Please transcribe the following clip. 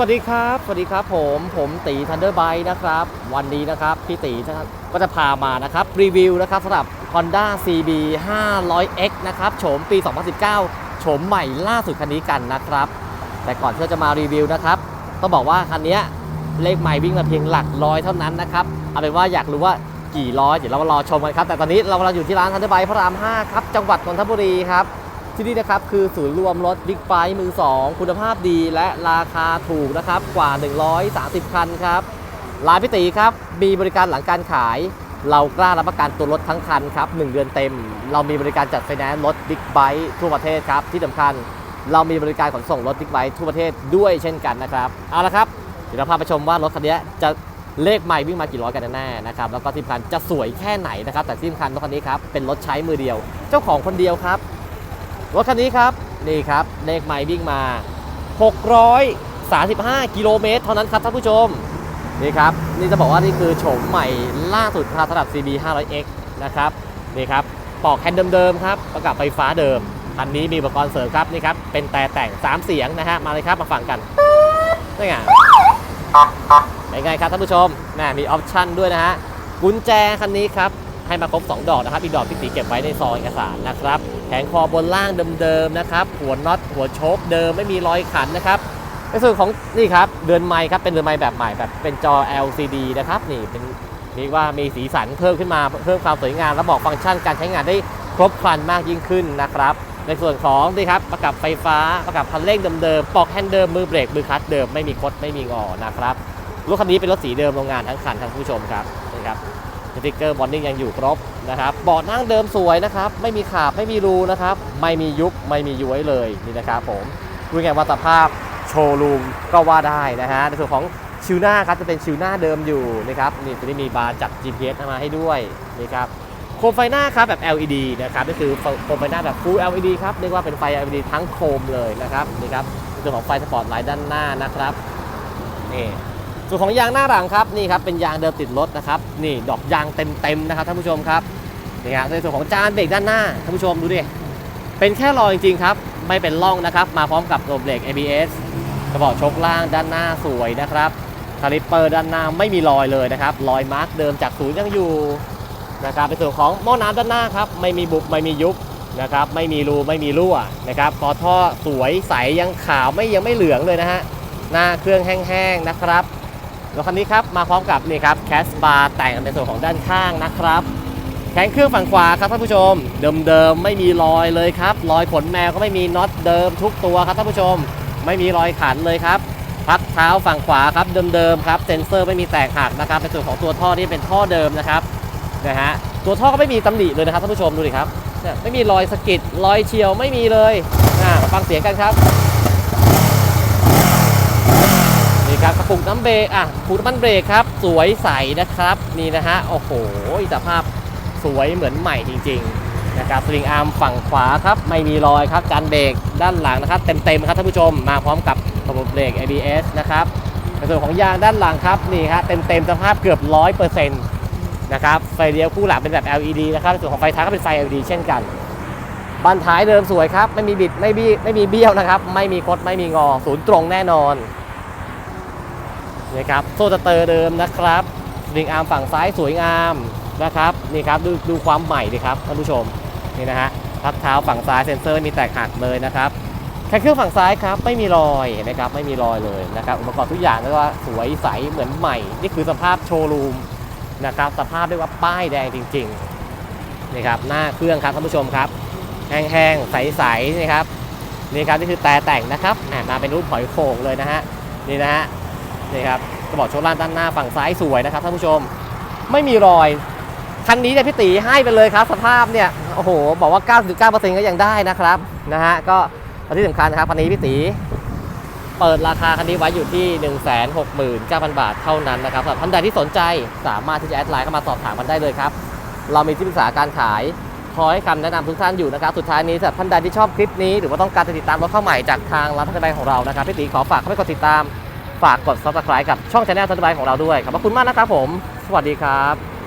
วัสดีครับ สวัสดีครับผมผมตีทันเดอร์ไบนะครับ วันนี้นะครับพี่ตีก็จะพามานะครับรีวิวนะครับสำหรับ Honda CB 500X นะครับโฉมปี 2019โฉมใหม่ล่าสุดคันนี้กันนะครับ แต่ก่อนที่เราจะมารีวิวนะครับต้องบอกว่าคันนี้เลขใหม่วิ่งมาเพียงหลักร้อยเท่านั้นนะครับเอาเป็นว่าอยากรู้ว่ากี่ร้อยเดี๋ยวเรามารอชมกันครับแต่ตอนนี้เรากำลังอยู่ที่ร้านทันเดอร์ไบพระราม 5 ครับจังหวัดนนทบุรีครับ ที่นี่นะครับคือศูนย์รวมรถบิ๊กไบค์มือ 2 คุณภาพดีและราคาถูกนะครับกว่า 130 คันครับร้านพิตีครับมีบริการหลังการขาย เรากล้ารับประกันตัวรถทั้งคันครับ 1 เดือนเต็ม เรามีบริการจัดไฟแนนซ์รถบิ๊กไบค์ทั่วประเทศครับที่สำคัญเรามีบริการขนส่งรถบิ๊กไบค์ทั่วประเทศด้วยเช่นกันนะครับเอาละครับเดี๋ยวเราพาไปชมว่ารถคันนี้จะเลขไม่วิ่งมากี่ร้อยกันแน่นะครับแล้วก็ที่สำคัญจะสวยแค่ไหนนะครับแต่ที่สำคัญรถคันนี้ครับเป็นรถใช้มือเดียว เจ้าของคนเดียวครับ รถคันนี้ครับ นี่ครับ เลขไมล์วิ่งมา 635 กิโลเมตรเท่านั้นครับท่านผู้ชม นี่ครับ นี่จะบอกว่านี่คือโฉมใหม่ล่าสุดครับสำหรับ CB 500X นะครับ นี่ครับปอกแฮนด์เดิมๆครับ ประกับไฟฟ้าเดิมคันนี้มีอุปกรณ์เสริมครับนี่ครับ เป็นแต่แต่ง 3 เสียงนะฮะ มาเลยครับมาฟังกันนี่ไงเป็นไงครับท่านผู้ชมน่มีออปชั่นด้วยนะฮะ กุญแจคันนี้ครับ ให้มาครบ 2 ดอกนะครับ อีกดอกพี่ตีเก็บไว้ในซองเอกสารนะครับ แผงคอบนล่างเดิมๆนะครับ หัวน็อตหัวโชคเดิมไม่มีรอยขันนะครับ ในส่วนของนี่ครับเดือนไม้ครับเป็นเดือนไม้แบบใหม่แบบเป็นจอ LCD นะครับนี่เป็นเรียกว่ามีสีสันเพิ่มขึ้นมาเพิ่มความสวยงามและบอกฟังก์ชันการใช้งานได้ครบครันมากยิ่งขึ้นนะครับ ในส่วนของนี่ครับประกับไฟฟ้าประกับพันเร่งเดิมๆปอกแฮนด์เดิมมือเบรกมือคลัตช์เดิมไม่มีคดไม่มีงอนะครับรถคันนี้เป็นรถสีเดิมโรงงานทั้งคันทั้งผู้ชมครับนี่ครับ สติกเกอร์บอนดิ้งยังอยู่ครบนะครับเบาะนั่งเดิมสวยนะครับ ไม่มีขาบไม่มีรูนะครับ ไม่มียุบไม่มีย้วยเลยนี่นะครับผมพูดง่ายว่าสภาพโชว์รูมก็ว่าได้นะฮะในส่วนของชิวหน้าครับจะเป็นชิวหน้าเดิมอยู่นะครับนี่ตัวนี้มีบาร์จับ GPS มาให้ด้วยนี่ครับโคมไฟหน้าครับแบบ LED นะครับนี่คือโคมไฟหน้าแบบ Full LED ครับเรียกว่าเป็นไฟ LED ทั้งโคมเลยนะครับนี่ครับในส่วนของไฟสปอร์ตไลท์ด้านหน้านะครับนี่ ส่วนของยางหน้าหลังครับนี่ครับเป็นยางเดิมติดรถนะครับนี่ดอกยางเต็มๆนะครับท่านผู้ชมครับนี่ครับในส่วนของจานเบรกด้านหน้าท่านผู้ชมดูดิเป็นแค่รอยจริงๆครับไม่เป็นร่องนะครับ มาพร้อมกับตัวเบรก ABS กระบอกชกล่างด้านหน้าสวยนะครับคาลิปเปอร์ด้านหน้าไม่มีรอยเลยนะครับรอยมาร์กเดิมจากศูนย์ยังอยู่นะครับในส่วนของหม้อน้ำด้านหน้าครับไม่มีบุบไม่มียุบนะครับไม่มีรูไม่มีรั่วนะครับพอท่อสวยใสยังขาวไม่ยังไม่เหลืองเลยนะฮะหน้าเครื่องแห้งๆนะครับ รถคันนี้ครับมาพร้อมกับนี่ครับแคสบาร์แต่งในส่วนของด้านข้างนะครับแขนเครื่องฝั่งขวาครับท่านผู้ชม เดิมๆไม่มีรอยเลยครับรอยขนแมวก็ไม่มีน็อตเดิมทุกตัวครับท่านผู้ชม ไม่มีรอยขันเลยครับพักเท้าฝั่งขวาครับเดิมๆครับเซนเซอร์ไม่มีแตกหักนะครับในส่วนของตัวท่อที่เป็นท่อเดิมนะครับนะฮะตัวท่อก็ไม่มีตำหนิเลยนะครับท่านผู้ชมดูดิครับไม่มีรอยสะกิดรอยเฉียวไม่มีเลยอ่าฟังเสียงกันครับ นี่ ครับกระปุกน้ำเบรกอะปุกน้ำมันเบรกครับ สวยใสนะครับ นี่นะฮะโอ้โหสภาพสวยเหมือนใหม่จริงๆนะครับสลิงอาร์มฝั่งขวาครับ ไม่มีรอยครับจานเบรกด้านหลังนะครับ เต็มๆครับท่านผู้ชมมาพร้อมกับระบบเบรก ABS นะครับในส่วนของยางด้านหลังครับนี่ฮะเต็มๆสภาพเกือบ100%นะครับไฟเลี้ยวคู่หลังเป็นแบบ LED นะครับในส่วนของไฟท้ายก็เป็นไฟ LED เช่นกันบันท้ายเดิมสวยครับ ไม่มีบิดไม่บี้ไม่มีเบี้ยวนะครับ ไม่มีคดไม่มีงอ ศูนย์ตรงแน่นอน นี่ครับโซ่สเตอร์เดิมนะครับลิงอาร์มฝั่งซ้ายสวยงามนะครับนี่ครับดูดูความใหม่ดีครับท่านผู้ชมนี่นะฮะพักเท้าฝั่งซ้ายเซ็นเซอร์ไม่มีแตกหักเลยนะครับแค่เครื่องฝั่งซ้ายครับไม่มีรอยนะครับไม่มีรอยเลยนะครับอุปกรณ์ทุกอย่างเรียกว่าสวยใสเหมือนใหม่ นี่คือสภาพโชว์รูมนะครับสภาพเรียกว่าป้ายแดงจริงๆนี่ครับหน้าเครื่องครับท่านผู้ชมครับแห้งๆใสๆนี่ครับนี่ครับนี่คือแต่แต่งนะครับอะมาเป็นรูปหอยโข่งเลยนะฮะนี่นะฮะ นี่ครับกระบอกโชว์ล่างด้านหน้าฝั่งซ้ายสวยนะครับท่านผู้ชม ไม่มีรอย คันนี้เนี่ยพี่ตีให้ไปเลยครับ สภาพเนี่ยโอ้โหบอกว่า 99%ก็ยังได้นะครับนะฮะก็ที่สำคัญนะครับคันนี้พี่ตีเปิดราคาคันนี้ไว้อยู่ที่ 169,000 บาทเท่านั้นนะครับสำหรับท่านใดที่สนใจสามารถที่จะแอดไลน์เข้ามาสอบถามกันได้เลยครับเรามีที่ปรึกษาการขายคอยให้คำแนะนำทุกท่านอยู่นะครับ สุดท้ายนี้สำหรับท่านใดที่ชอบคลิปนี้ หรือว่าต้องการจะติดตามรถเข้าใหม่จากทางร้านทัศนายของเรานะครับพี่ตีขอฝากเข้าไปกดติดตาม ฝากกด subscribe กับช่องช anel ทัศนายของเราด้วยขอบพระคุณมากนะครับผม สวัสดีครับ